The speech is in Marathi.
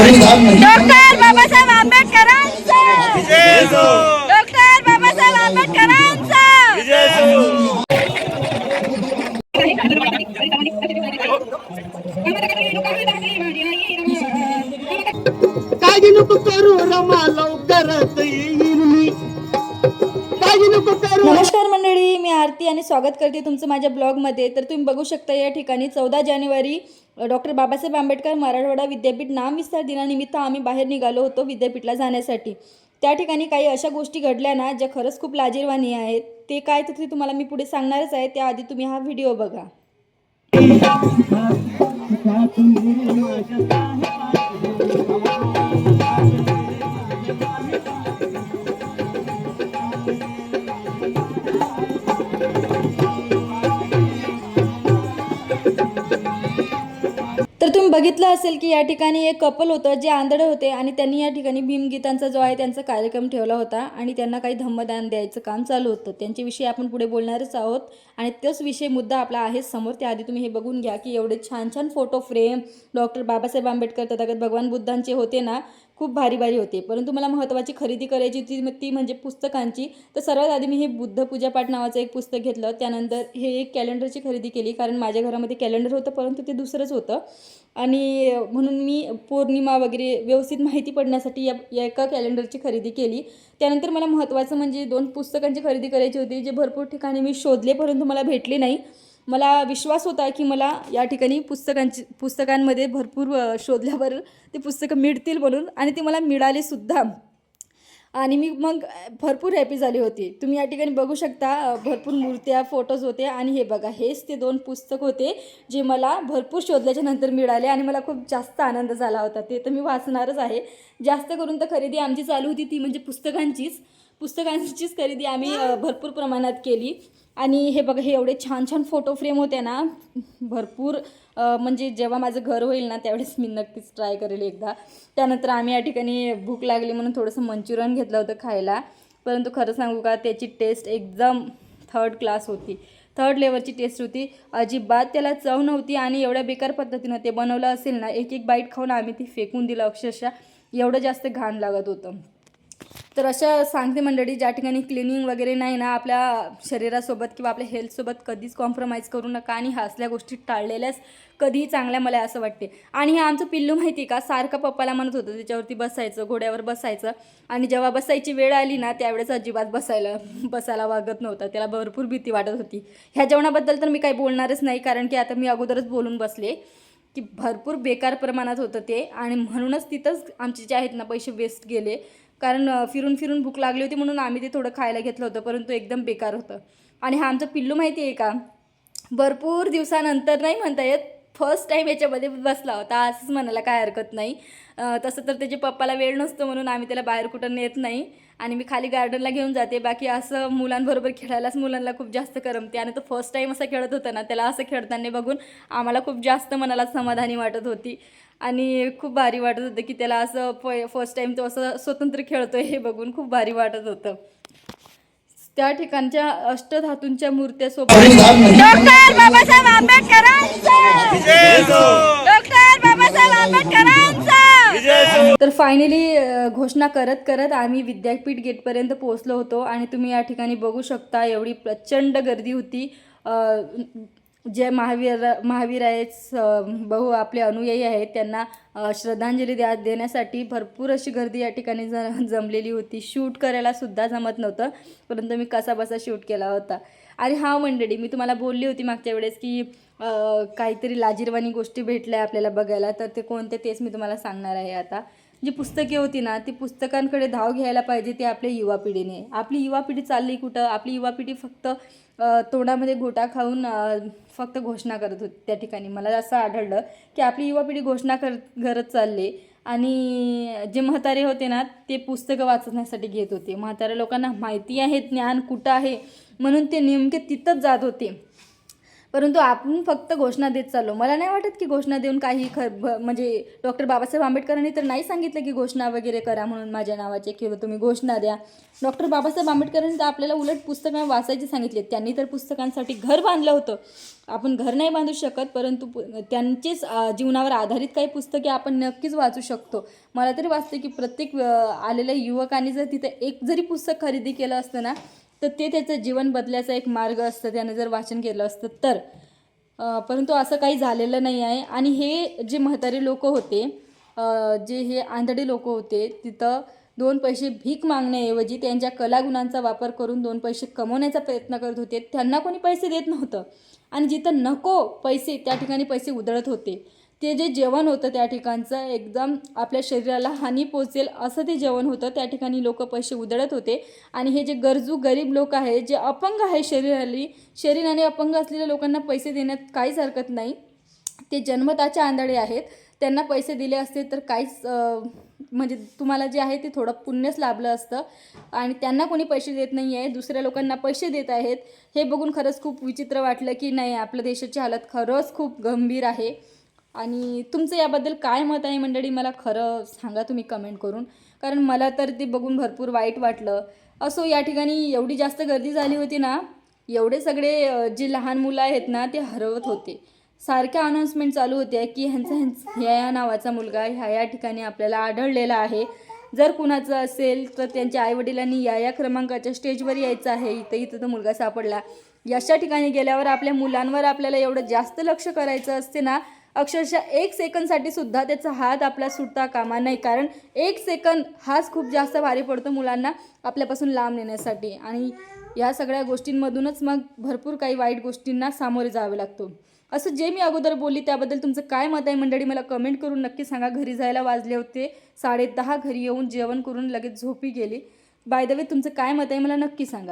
संविधान नहीं डॉक्टर बाबासाहेब आंबेडकरांचा. डॉक्टर बाबासाहेब आंबेडकरांचा. काळजी नको करू रमा लवकरच? आणि स्वागत करते तुमचं माझ्या ब्लॉगमध्ये. तर तुम्ही बघू शकता या ठिकाणी चौदा जानेवारी डॉक्टर बाबासाहेब आंबेडकर मराठवाडा विद्यापीठ नामविस्तार दिनानिमित्त आम्ही बाहेर निघालो होतो विद्यापीठला जाण्यासाठी. त्या ठिकाणी काही अशा गोष्टी घडल्या ना ज्या खरंच खूप लाजीरवाणी आहेत. ते काय तर ते तुम्हाला मी पुढे सांगणारच आहे. त्याआधी तुम्ही हा व्हिडिओ बघा. बघितलं असेल की या ठिकाणी एक कपल होतं जे आंधळे होते आणि त्यांनी या ठिकाणी भीमगीतांचा जो आहे त्यांचा कार्यक्रम ठेवला होता आणि त्यांना काही धम्मदान द्यायचं काम चालू होतं. त्यांच्याविषयी आपण पुढे बोलणारच आहोत आणि तोच विषय मुद्दा आपला आहे समोर. त्याआधी तुम्ही हे बघून घ्या की एवढे छान छान photo frame doctor Babasaheb Ambedkar Tathagata भगवान बुद्धांचे होते ना खूप भारी भारी होते. परंतु मला महत्त्वाची खरेदी करायची होती मग ती म्हणजे पुस्तकांची. तर सर्वात आधी मी हे बुद्ध पूजापाठ नावाचं एक पुस्तक घेतलं. त्यानंतर हे एक कॅलेंडरची खरेदी केली कारण माझ्या घरामध्ये कॅलेंडर होतं परंतु ते दुसरंच होतं. आणि म्हणून मी पौर्णिमा वगैरे व्यवस्थित माहिती पडण्यासाठी या या एका कॅलेंडरची खरेदी केली. त्यानंतर मला महत्त्वाचं म्हणजे दोन पुस्तकांची खरेदी करायची होती जे भरपूर ठिकाणी मी शोधले परंतु मला भेटले नाही. मला विश्वास होता की मला या ठिकाणी पुस्तकांची पुस्तकांमध्ये भरपूर शोधल्यावर ते पुस्तकं मिळतील म्हणून आणि ते मला मिळाले सुद्धा. आणि मी मग भरपूर हॅपी झाली होती. तुम्ही या ठिकाणी बघू शकता भरपूर मूर्त्या फोटोज होते आणि हे बघा हेच ते दोन पुस्तक होते जे मला भरपूर शोधल्याच्या नंतर मिळाले आणि मला खूप जास्त आनंद झाला होता. ते तर मी वाचणारच आहे. जास्त करून तर खरेदी आमची चालू होती ती म्हणजे पुस्तकांचीच. पुस्तकांचीच खरेदी आम्ही भरपूर प्रमाणात केली. आणि हे बघा हे एवढे छान छान फोटो फ्रेम होते ना भरपूर म्हणजे जेव्हा माझं घर होईल ना त्यावेळेस मी नक्कीच ट्राय करेल एकदा. त्यानंतर आम्ही या ठिकाणी भूक लागली म्हणून थोडंसं मंचुरियन घेतलं होतं खायला. परंतु खरं सांगू का त्याची टेस्ट एकदम थर्ड क्लास होती. थर्ड लेवलची टेस्ट होती. अजिबात त्याला चव नव्हती आणि एवढ्या बेकार पद्धतीनं ते बनवलं असेल ना एक एक बाईट खाऊन आम्ही ती फेकून दिलं अक्षरशः. एवढं जास्त घाण लागत होतं. तर अशा सांगते मंडळी ज्या ठिकाणी क्लिनिंग वगैरे नाही ना आपल्या शरीरासोबत किंवा आपल्या हेल्थसोबत कधीच कॉम्प्रोमाइज करू नका आणि ह्या असल्या गोष्टी टाळलेल्याच कधीही चांगल्या मला असं वाटते. आणि हे आमचं पिल्लू माहिती आहे का? सारखं पप्पाला म्हणत होतं त्याच्यावरती बसायचं घोड्यावर बसायचं. आणि जेव्हा बसायची वेळ आली ना त्यावेळेस अजिबात बसायला बसायला वागत नव्हतं. त्याला भरपूर भीती वाटत होती. ह्या जेवणाबद्दल तर मी काही बोलणारच नाही कारण की आता मी अगोदरच बोलून बसले की भरपूर बेकार प्रमाणात होतं ते. आणि म्हणूनच तिथंच आमचे जे आहेत ना पैसे वेस्ट गेले. कारण फिरून फिरून भूक लागली होती म्हणून आम्ही ते थोडं खायला घेतलं होतं परंतु एकदम बेकार होतं. आणि हा आमचं पिल्लू माहिती आहे का? भरपूर दिवसानंतर नाही म्हणता येत फर्स्ट टाईम याच्यामध्ये बसला होता. असंच म्हणायला काय हरकत नाही. तसं तर त्याच्या पप्पाला वेळ नसतो म्हणून आम्ही त्याला बाहेर कुठं नेत नाही. आणि मी खाली गार्डनला घेऊन जाते. बाकी असं मुलांबरोबर खेळायलाच मुलांना खूप जास्त करमते. आणि तो फर्स्ट टाईम असं खेळत होता ना त्याला असं खेळताना बघून आम्हाला खूप जास्त मनाला समाधानी वाटत होती. आणि खूप भारी वाटत होतं की त्याला असं फ फर्स्ट टाईम तो असं स्वतंत्र खेळतो हे बघून खूप भारी वाटत होतं. त्या ठिकाणच्या अष्टधातूंच्या मूर्त्यासोबत परिधान नहीं डॉक्टर बाबासाहेब आंबेडकरांचा! डॉक्टर बाबासाहेब आंबेडकरांचा! तर फायनली घोषणा करत करत आम्ही विद्यापीठ गेटपर्यंत पोहोचलो होतो आणि तुम्ही या ठिकाणी बघू शकता एवढी प्रचंड गर्दी होती. जे महावीर महावीर आहेत स- बहु आपले अनुयायी आहेत त्यांना श्रद्धांजली द्या देण्यासाठी भरपूर अशी गर्दी या ठिकाणी ज जमलेली होती. शूट करायला सुद्धा जमत नव्हतं परंतु मी कसा बसा शूट केला होता. आणि हा मंडळी मी तुम्हाला बोलली होती मागच्या वेळेस की काहीतरी लाजीरवाणी गोष्टी भेटल्या आपल्याला बघायला तर ते कोणते तेच मी तुम्हाला सांगणार आहे आता. जी पुस्तके होती ना ती पुस्तकांकडे धाव घ्यायला पाहिजे ती आपल्या युवा पिढीने. आपली युवा पिढी चालली कुठं? आपली युवा पिढी फक्त तोंडामध्ये घोटा खाऊन फक्त घोषणा करत होती त्या ठिकाणी. मला असं आढळलं की आपली युवा पिढी घोषणा कर करत चालली आणि जे म्हातारे होते ना ते पुस्तकं वाचण्यासाठी घेत होते. म्हाताऱ्या लोकांना माहिती आहे ज्ञान कुठं आहे? म्हणून ते नेमके तिथंच जात होते. परंतु आपण फक्त घोषणा देत चाललो. मला नाही वाटत की घोषणा देऊन काही ख म्हणजे डॉक्टर बाबासाहेब आंबेडकरांनी तर नाही सांगितलं की घोषणा वगैरे करा म्हणून माझ्या नावाचे किंवा तुम्ही घोषणा द्या. डॉक्टर बाबासाहेब आंबेडकरांनी तर आपल्याला उलट पुस्तकं वाचायची सांगितले त्यांनी तर पुस्तकांसाठी घर बांधलं होतं. आपण घर नाही बांधू शकत परंतु पु- त्यांचेच जीवनावर आधारित काही पुस्तके आपण नक्कीच वाचू शकतो. मला तरी वाटते की प्रत्येक आलेल्या युवकांनी जर तिथं एक जरी पुस्तक खरेदी केलं असतं ना तर ते त्याचं जीवन बदलायचा एक मार्ग असतं त्यानं जर वाचन केलं असतं तर. परंतु असं काही झालेलं नाही आहे. आणि हे जे म्हातारे लोक होते जे हे आंधळे लोक होते तिथं दोन पैसे भीक मागण्याऐवजी त्यांच्या कलागुणांचा वापर करून दोन पैसे कमवण्याचा प्रयत्न करत होते. त्यांना कोणी पैसे देत नव्हतं. आणि जिथं नको पैसे त्या ठिकाणी पैसे उधळत होते. ते जे जेवण होतं त्या ठिकाणचं एकदम आपल्या शरीराला हानी पोचेल असं ते जेवण होतं. त्या ठिकाणी लोक पैसे उधळत होते. आणि हे जे गरजू गरीब लोक आहे जे अपंग आहे शरीराली शरीराने अपंग असलेल्या लोकांना पैसे देण्यात काहीच हरकत नाही. ते जन्मताचे आंधळे आहेत. त्यांना पैसे दिले असते तर काहीच म्हणजे तुम्हाला जे आहे ते थोडं पुण्यच लाभलं असतं. आणि त्यांना कोणी पैसे देत नाही आहे दुसऱ्या लोकांना पैसे देत आहेत. हे बघून खरंच खूप विचित्र वाटलं की नाही आपल्या देशाची हालत खरंच खूप गंभीर आहे. आणि तुमचं याबद्दल काय मत आहे मंडळी? मला खरं सांगा तुम्ही कमेंट करून. कारण मला तर ते बघून भरपूर वाईट वाटलं. असो या ठिकाणी एवढी जास्त गर्दी झाली होती ना एवढे सगळे जे लहान मुलं आहेत ना ते हरवत होते. सारख्या अनाऊन्समेंट चालू होत्या की ह्यांचा ह्यांचा ह्या या नावाचा मुलगा ह्या या ठिकाणी आपल्याला आढळलेला आहे. जर कुणाचं असेल तर त्यांच्या आईवडिलांनी या या क्रमांकाच्या स्टेजवर यायचं आहे. इथं इथं तो मुलगा सापडला. अशा ठिकाणी गेल्यावर आपल्या मुलांवर आपल्याला एवढं जास्त लक्ष करायचं असते ना अक्षरशः एक सेकंदसाठी सुद्धा त्याचा हात आपला सुटता कामा नाही कारण एक सेकंद हाच खूप जास्त भारी पडतो मुलांना आपल्यापासून लांब नेण्यासाठी. आणि या सगळ्या गोष्टींमधूनच मग भरपूर काही वाईट गोष्टींना सामोरे जावे लागतो. असं जे मी अगोदर बोलली त्याबद्दल तुमचं काय मत आहे मंडळी? मला कमेंट करून नक्की सांगा. घरी जायला वाजले होते. साडे दहा घरी येऊन जेवण करून लगेच झोपी गेली. बाय द वे तुमचं काय मत आहे? मला नक्की सांगा.